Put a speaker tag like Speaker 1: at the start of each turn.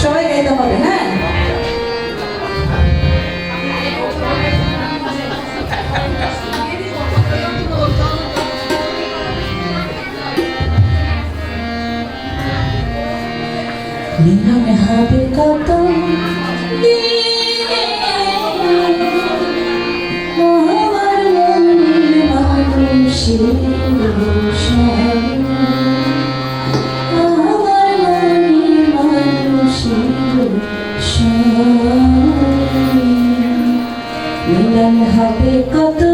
Speaker 1: সবাই গাইতে হবে হ্যাঁ? মিলনে হবে কত আমার মন মানুষের হাতে কত